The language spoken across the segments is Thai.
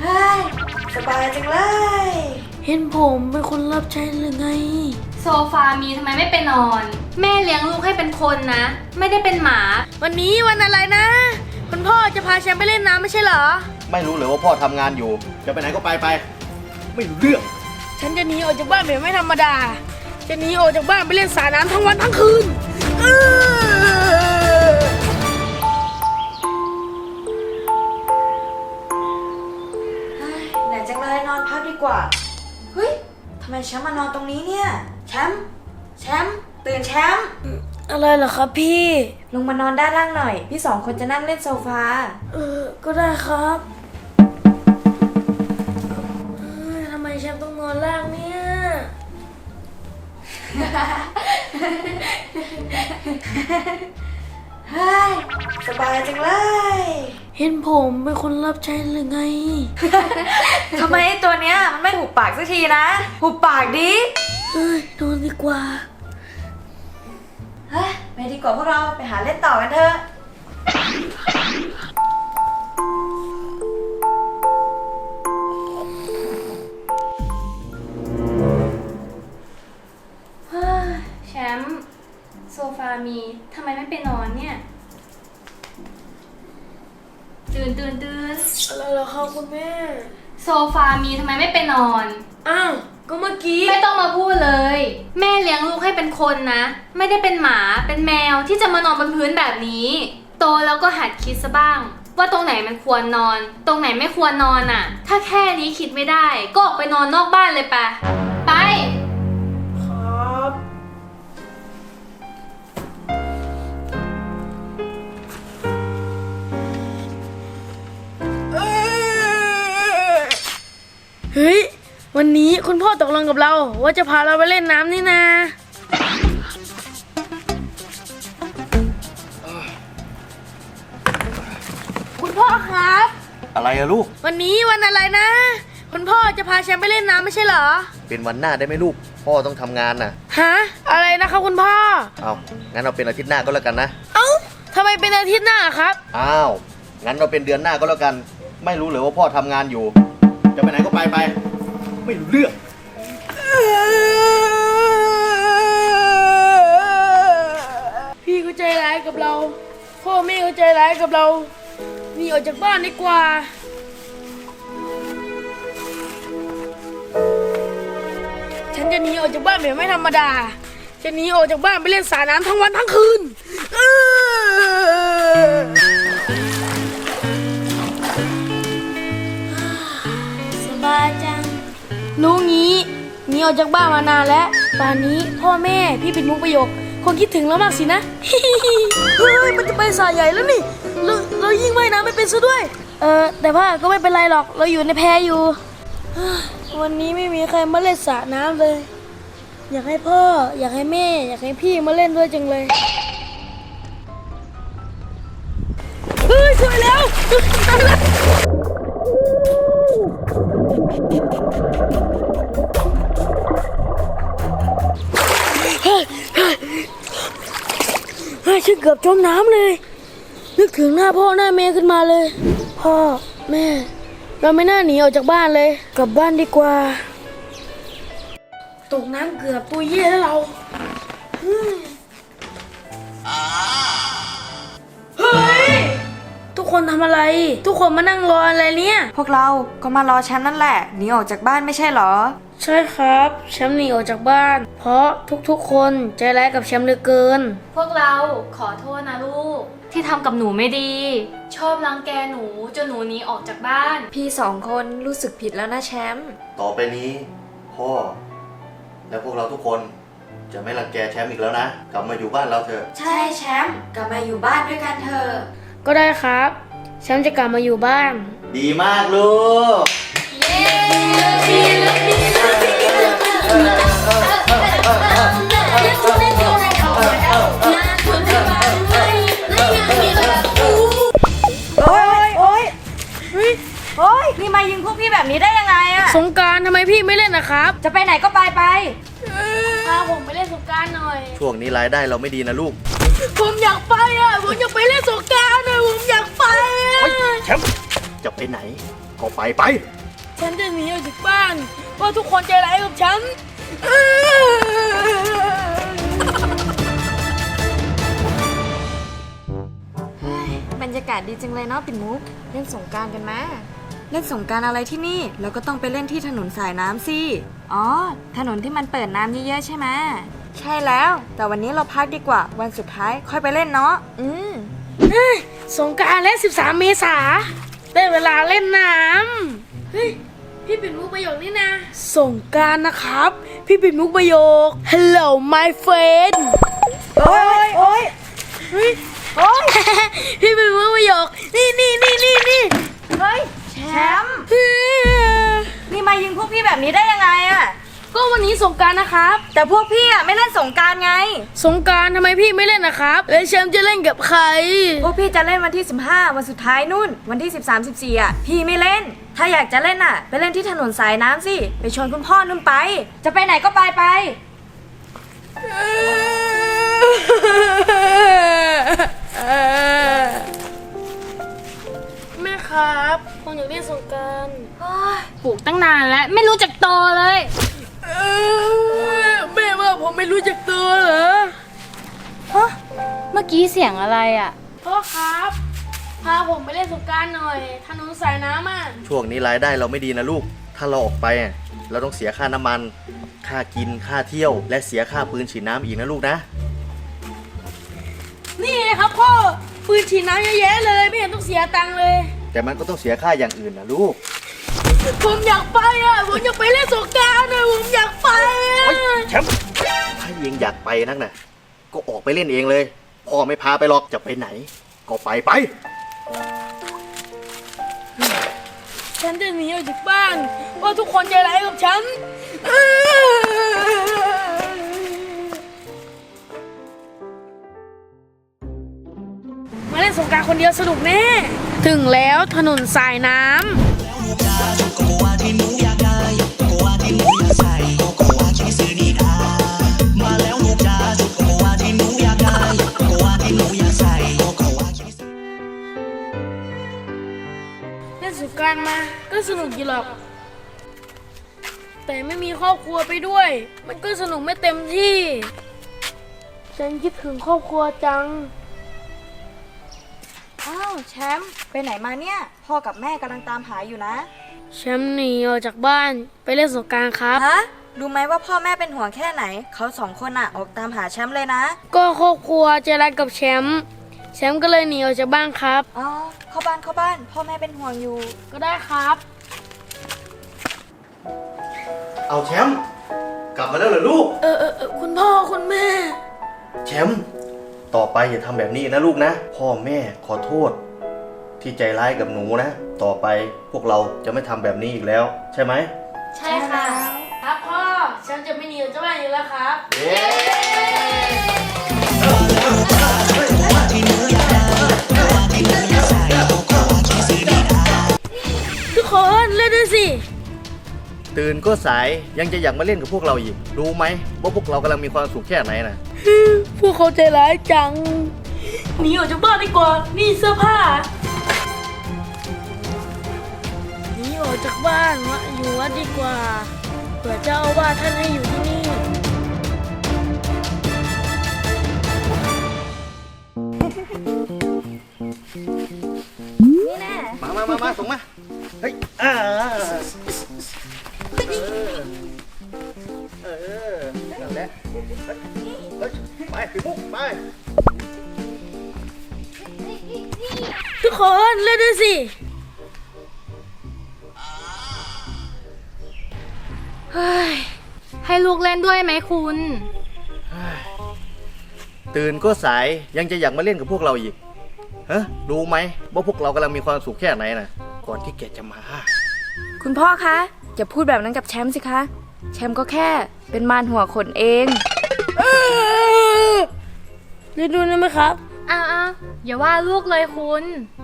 เฮ้ยสบายจังเลย เห็นผมเป็นคนรับใช้หรือไง โซฟามีทำไมไม่ไปนอน แม่เลี้ยงลูกให้เป็นคนนะ ไม่ได้เป็นหมา วันนี้วันอะไรนะ คุณพ่อจะพาแชมป์ไปเล่นน้ำไม่ใช่เหรอ ไม่รู้เลยว่าพ่อทำงานอยู่ จะไปไหนก็ไปไป ไม่รู้เรื่อง ฉันจะหนีออกจากบ้านแบบไม่ธรรมดา จะหนีออกจากบ้านไปเล่นสระน้ำทั้งวันทั้งคืนเออ แชมป์มานอนตรงนี้เนี่ย แชมป์แชมป์ตื่นแชมป์อะไรเหรอครับพี่ ลงมานอนด้านล่างหน่อย พี่สองคนจะนั่งเล่นโซฟา เออ ก็ได้ครับเอ้ยทำไมแชมป์ต้องนอนล่างเนี่ย เฮ้ยสบายจังเลย เห็นผมเป็นคนรับใช้หรือไง ทำไมไอ้ตัวเนี้ยมันไม่หุบปากสักทีนะ หุบปากดิ เอ้ยนอนดีกว่า เฮ้ยไปดีกว่าพวกเราไปหาเล่นต่อกันเถอะ โซฟามีทำไมไม่ไปนอน อ้าวก็เมื่อกี้ไม่ต้องมาพูดเลย แม่เลี้ยงลูกให้เป็นคนนะ ไม่ได้เป็นหมาเป็นแมวที่จะมานอนบนพื้นแบบนี้ โตแล้วก็หัดคิดซะบ้าง ว่าตรงไหนมันควรนอน ตรงไหนไม่ควรนอนอะ ถ้าแค่นี้คิดไม่ได้ ก็ออกไปนอนนอกบ้านเลยปะไป เฮ้ย วันนี้คุณพ่อตกลงกับเรา ว่าจะพาเราไปเล่นน้ำนี่นาคุณพ่อครับ อะไรอะลูก วันนี้วันอะไรนะ คุณพ่อจะพาแชมป์ไปเล่นน้ำไม่ใช่เหรอ เป็นวันหน้าได้ไหมลูก พ่อต้องทำงานน่ะ ฮะ อะไรนะครับคุณพ่อ เอางั้นเราเป็นอาทิตย์หน้าก็แล้วกันนะ เอ้าทำไมเป็นอาทิตย์หน้าครับ อ้าว งั้นเราเป็นเดือนหน้าก็แล้วกัน ไม่รู้เลยว่าพ่อทำงานอยู่ จะไปไหนก็ ไปไปไม่รู้เรื่องพี่ก็ใจร้ายกับเรา พ่อแม่ก็ใจร้ายกับเราหนีออกจากบ้านดีกว่า ฉันจะหนีออกจากบ้านแบบไม่ธรรมดา จะหนีออกจากบ้านไปเล่นสระน้ำทั้งวันทั้งคืน ออกจากบ้านมานานแล้วป่านนี้พ่อแม่พี่ปิดมุกประโยค คงคิดถึงแล้วมากสินะ เฮ้ยมันจะไปสายใหญ่แล้วนี่ เราเรายิ่งว่ายน้ำไม่เป็นซะด้วย เออแต่ว่าก็ไม่เป็นไรหรอกเราอยู่ในแพอยู่ วันนี้ไม่มีใครมาเล่นสระน้ำเลย อยากให้พ่อ อยากให้แม่ อยากให้พี่มาเล่นด้วยจังเลยเฮ้ยช่วยแล้วตายแล้ว เฮ้ยฉันเกือบจมน้ำเลย นึกถึงหน้าพ่อหน้าแม่ขึ้นมาเลย พ่อแม่ เราไม่น่าหนีออกจากบ้านเลย กลับบ้านดีกว่า ตกน้ำเกือบตัวเย่แล้วเราเฮ้ยเฮ้ย ทุกคนทำอะไร ทุกคนมานั่งรออะไรเนี่ย พวกเราก็มารอแชมป์นั่นแหละ หนีออกจากบ้านไม่ใช่เหรอ ใช่ครับ แชมป์หนีออกจากบ้าน เพราะทุกๆคนใจร้ายกับแชมป์เหลือเกิน พวกเราขอโทษนะลูก ที่ทำกับหนูไม่ดี ชอบรังแกหนูจนหนูหนีออกจากบ้าน พี่สองคนรู้สึกผิดแล้วนะแชมป์ต่อไปนี้พ่อ และพวกเราทุกคนจะไม่รังแกแชมป์อีกแล้วนะ กลับมาอยู่บ้านเราเถอะ ใช่แชมป์กลับมาอยู่บ้านด้วยกันเถอะก็ได้ครับ แชมป์จะกลับมาอยู่บ้าน ดีมากลูกโอ้ย โอ้ยเฮ้ยโอ้ยนี่มายิงพวกพี่แบบนี้ได้ยังไงอะสงกรารทำไมพี่ไม่เล่นนะครับ จะไปไหนก็ไปไป พาผมไปเล่นสงกรารหน่อย ช่วงนี้รายได้เราไม่ดีนะลูก ผมอยากไปอะ ผมอยากไปเล่นสงกรารอะผมอยากไปอะเฮ้ยแชมป์จะไปไหน ก็ไปไป ฉันจะหนีออกจากบ้านเพราะทุกคนใจร้ายกับฉันบรรยากาศดีจังเลยเนาะปิ่นมุก เล่นสงกรารกันไหมเล่นสงกรารอะไรที่นี่เราก็ต้องไปเล่นที่ถนนสายน้ำสิอ๋อ ถนนที่มันเปิดน้ำเยอะๆใช่ไหมใช่แล้ว แต่วันนี้เราพักดีกว่าวันสุดท้ายค่อยไปเล่นเนาะอืมสงกรารและ 13 เมษาได้เวลาเล่นน้ำเฮ้ย พี่ปิ่นมุกประโยคนี่นะสงกรารนะครับ พี่ปิ่นมุกประโยค Hello my friend โอ้ยโอ้ยเฮ้ยโอ้ยพี่ปิ่นมุกประโยค นี่นี่นี่นี่นี่เฮ้ยแชมป์เฮ้ยนี่มายิงพวกพี่แบบนี้ได้ยังไงอะ ก็วันนี้สงกรารนะครับ แต่พวกพี่อะไม่เล่นสงกรารไง สงกรารทำไมพี่ไม่เล่นนะครับ แล้วแชมป์จะเล่นกับใคร พวกพี่จะเล่นวันที่ 15 วันสุดท้ายนู่น วันที่ 13 14อะ พี่ไม่เล่น ถ้าอยากจะเล่นอะ ไปเล่นที่ถนนสายน้ำสิ ไปชวนคุณพ่อนุ่นไป จะไปไหนก็ไปไป แม่ครับผมอยากเล่นสงกรารปลูกตั้งนานแล้ว ไม่รู้จักโตเลยแม่ว่าผม ไม่รู้จักตัวเหรอฮะเมื่อกี้เสียงอะไรอะ พ่อครับ พาผมไปเล่นสงกรารหน่อย ถนนสายน้ำอะ ช่วงนี้รายได้เราไม่ดีนะลูก ถ้าเราออกไปอะเราต้องเสียค่าน้ำมัน ค่ากิน ค่าเที่ยว และเสียค่าปืนฉีดน้ำอีกนะลูกนะ นี่ไงครับพ่อ ปืนฉีดน้ำเยอะแยะเลย ไม่เห็นต้องเสียตังค์เลย แต่มันก็ต้องเสียค่าอย่างอื่นนะลูก ผมอยากไปอะ ผมอยากไปเล่นสงกรารอะผมอยากไปอะเฮ้ยแชมป์ถ้าเองอยากไปนักนะก็ออกไปเล่นเองเลย พ่อไม่พาไปหรอกจะไปไหน ก็ไปไป ฉันจะหนีออกจากบ้านเพราทุกคนใจร้ายกับฉัน มาเล่นสงกรารคนเดียวสนุกแน่ ถึงแล้วถนนสายน้ำ ก็สนุกอยู่หรอก แต่ไม่มีครอบครัวไปด้วย มันก็สนุกไม่เต็มที่ ฉันคิดถึงครอบครัวจัง อ้าวแชมป์ไปไหนมาเนี่ย พ่อกับแม่กำลังตามหาอยู่นะ แชมป์หนีออกจากบ้านไปเล่นสงกรารครับ ฮะรู้ไหมว่าพ่อแม่เป็นห่วงแค่ไหน เขาสองคนอะ ออกตามหาแชมป์เลยนะ ก็ครอบครัวใจรักกับแชมป์ แชมป์ก็เลยหนีออกจากบ้านครับ อ๋อเข้าบ้านเข้าบ้าน พ่อแม่เป็นห่วงอยู่ ก็ได้ครับ เอาแชมป์กลับมาแล้วเหรอลูก เออเออเออคุณพ่อคุณแม่ แชมป์ต่อไปอย่าทำแบบนี้นะลูกนะ พ่อแม่ขอโทษ ที่ใจร้ายกับหนูนะ ต่อไปพวกเราจะไม่ทำแบบนี้อีกแล้ว ใช่ไหม ใช่ค่ะ ครับพ่อแชมป์จะไม่หนีออกจากบ้านอีกแล้วครับ เย้ ตื่นก็สายยังจะอยากมาเล่นกับพวกเราอีก รู้ไหมว่าพวกเรากำลังมีความสุขแค่ไหนนะพวกเขาใจร้ายจัง หนีออกจากบ้านดีกว่า นี่เสื้อผ้า หนีออกจากบ้านมาอยู่วัดดีกว่า เผื่อเจ้าอาวาสท่านให้อยู่ที่นี่ นี่แน่ มามามามาส่งมา เฮ้ยอ่า คนเล่นด้วยสิ เฮ้ย ให้ลูกเล่นด้วยไหมคุณ ตื่นก็สายยังจะอยากมาเล่นกับพวกเราอีกฮะรู้ไหมว่าพวกเรากำลังมีความสุขแค่ไหนนะก่อนที่แกจะมา คุณพ่อคะ อย่าพูดแบบนั้นกับแชมป์สิคะ แชมป์ก็แค่เป็นมารหัวขนเอง เล่นด้วยได้ไหมครับ อ้าวอ้าวอย่าว่าลูกเลยคุณ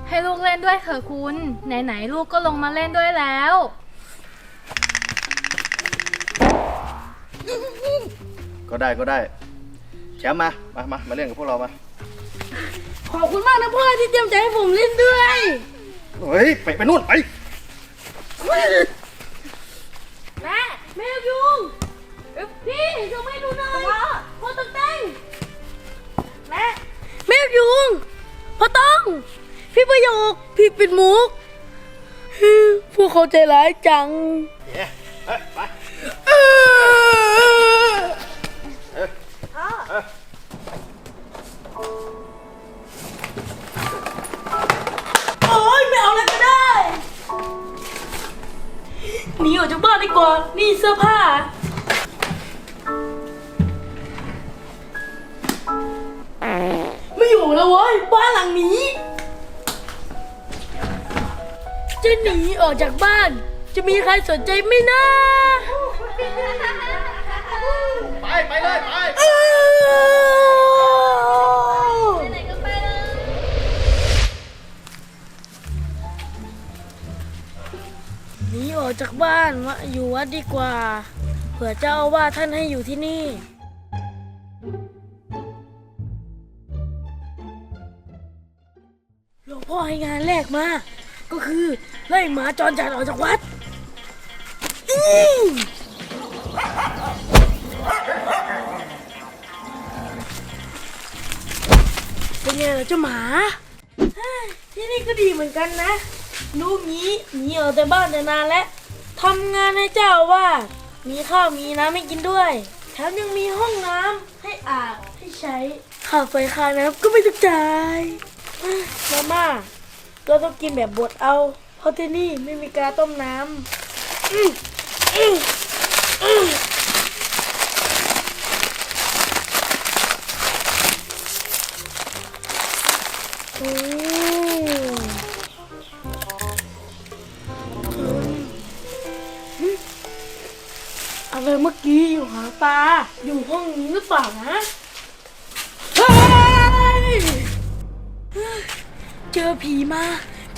ให้ลูกเล่นด้วยเถอะคุณ ไหนๆลูกก็ลงมาเล่นด้วยแล้ว ก็ได้ก็ได้ แชมป์มา มามามาเล่นกับพวกเรามา ขอบคุณมากนะพ่อที่เตรียมใจให้ผมเล่นด้วย เฮ้ย ไปไปนู่นไป แม่แม่ยุงเอ้ยพี่ยกให้ดูหน่อยพ่อต้องเต้ พี่ปิดมุก พวกเขาใจร้ายจัง โอ้ยไม่เอาอะไรก็ได้ หนีออกจากบ้านดีกว่า นี่เสื้อผ้า ไม่อยู่แล้วเว้ยบ้านหลังนี้ จะหนีออกจากบ้าน จะมีใครสนใจไหมนะไปไปเลยไปอ้าวหนีออกจากบ้านมาอยู่วัดดีกว่า เผื่อเจ้าอาว่าสท่านให้อยู่ที่นี่ หลวงพ่อให้งานแรกมา ก็คือ ไล่หมาจรจัดออกจากวัดอือเป็นไงล่ะเจ้าหมา ที่นี่ก็ดีเหมือนกันนะ ลูกนี้หนีออกจากบ้านแต่นานแล้วทำงานให้เจ้าว่า มีข้าวมีน้ำให้กินด้วย แถมยังมีห้องน้ำให้อาบให้ใช้ค่าไฟค่าน้ำก็ไม่ต้องจ่ายเฮ้ยมาม่าเราต้องกินแบบบดเอา ราะที่นี่ไม่มีการต้มน้ำอืมอืมอืมโอ้อะไรเมื่อกี้อยู่หาปลาอยู่ห้องนี้หรือเปล่านะเฮ้ยเจอผีมา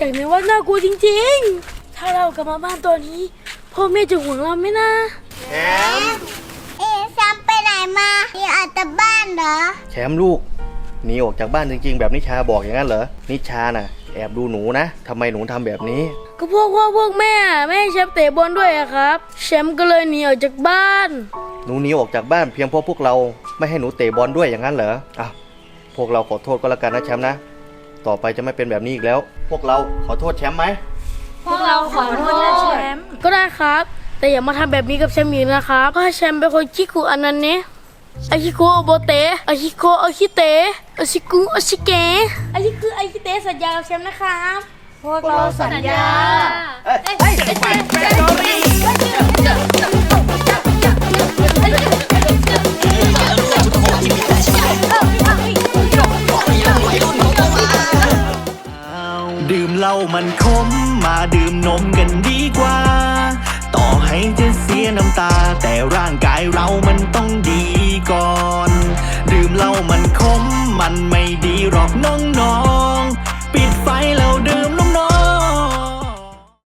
จากในวัดน่ากลัวจริงๆ ถ้าเรากลับมาบ้านตัวนี้ พ่อแม่จะห่วงเราไหมนะแชมป์เอ๊ะแซมไปไหนมาอยู่อัตบ้านเหรอ แชมป์ลูกหนีออกจากบ้านจริงๆ แบบนิชาบอกอย่างนั้นเหรอ นิชาน่ะ แอบดูหนูนะทำไมหนูทำแบบนี้ ก็พวกพ่อพวกแม่ไม่ให้แชมป์เตะบอลด้วยอะครับ แชมป์ก็เลยหนีออกจากบ้าน หนูหนีออกจากบ้านเพียงเพราะพวกเราไม่ให้หนูเตะบอลด้วยอย่างนั้นเหรออะพวกเราขอโทษก็แล้วกันนะแชมป์นะ ต่อไปจะไม่เป็นแบบนี้อีกแล้ว พวกเราขอโทษแชมป์ไหม พวกเราขอโทษนะแชมป์ก็ได้ครับ แต่อย่ามาทำแบบนี้กับแชมป์อีกนะครับเพราะแชมป์เป็นคนขี้ขู่อันนั้นเนี่ยอาชิโกโอโบเตอาชิโกอาชิเตอาชิกุอาชิเกอาชิกุอาชิเตสัญญากับแชมป์นะครับ พวกเราสัญญาดื่ นมกันดีกว่า ต่อให้จะเสียน้ำตา แต่ร่างกายเรามันต้องดีก่อน ดื่มเหล้ามันขมมันไม่ดีหรอกน้องๆ ปิดไฟแล้วดื่มนม